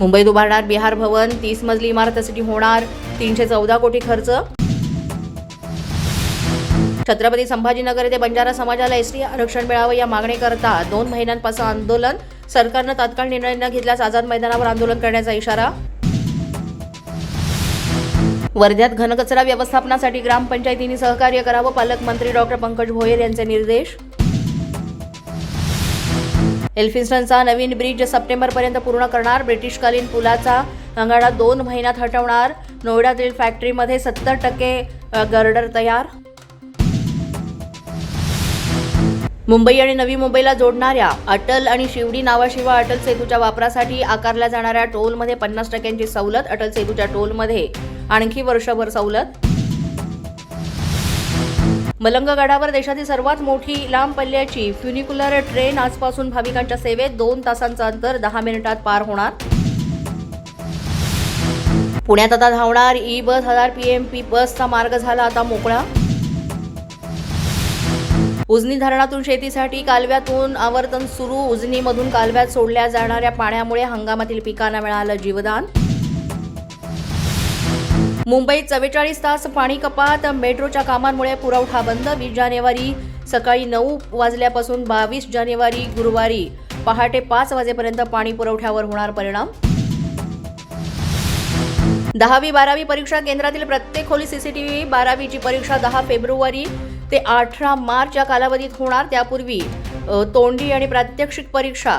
मुंबईत उभारणार बिहार भवन तीस मजली इमारतीसाठी होणार तीनशे चौदा कोटी खर्च. छत्रपती संभाजीनगर येथे बंजारा समाजाला एसटी आरक्षण मिळावं या मागणीकरता दोन महिन्यांपासून आंदोलन. सरकारनं तात्काळ निर्णय न घेतल्यास आझाद मैदानावर आंदोलन करण्याचा इशारा. वर्ध्यात घनकचरा व्यवस्थापनासाठी ग्रामपंचायतींनी सहकार्य करावं पालकमंत्री डॉक्टर पंकज भोयर यांचे निर्देश. एल्फिन्स्टनचा नवीन ब्रिज सप्टेंबरपर्यंत पूर्ण करणार. ब्रिटिशकालीन पुलाचा अंगाडा दोन महिन्यात हटवणार. नोएडातील फॅक्टरीमध्ये सत्तर टक्के गर्डर तयार. मुंबई आणि नवी मुंबईला जोडणाऱ्या अटल आणि शिवडी नावाशिवाय अटल सेतूच्या वापरासाठी आकारल्या जाणाऱ्या टोलमध्ये पन्नास टक्क्यांची सवलत. अटल सेतूच्या टोलमध्ये आणखी वर्षभर सवलत. मलंगगडावर देशातील सर्वात मोठी लांब पल्ल्याची फ्युनिक्युलर ट्रेन आजपासून भाविकांच्या सेवेत दोन तासांचं अंतर दहा मिनिटात पार होणार. पुण्यात आता धावणार ई बस हजार पीएमपी बसचा मार्ग झाला आता मोकळा. उजनी धरणातून शेतीसाठी कालव्यातून आवर्तन सुरू. उजनीमधून कालव्यात सोडल्या जाणाऱ्या पाण्यामुळे हंगामातील पिकांना मिळालं जीवदान. मुंबईत चव्वेचाळीस तास पाणी कपात. मेट्रोच्या कामांमुळे पुरवठा बंद. वीस जानेवारी सकाळी नऊ वाजल्यापासून बावीस जानेवारी गुरुवारी पहाटे पाच वाजेपर्यंत पाणी पुरवठ्यावर होणार परिणाम. दहावी बारावी परीक्षा केंद्रातील प्रत्येक खोली सीसीटीव्ही बारावीची परीक्षा दहा फेब्रुवारी ते अठरा मार्च या कालावधीत होणार. त्यापूर्वी तोंडी आणि प्रात्यक्षिक परीक्षा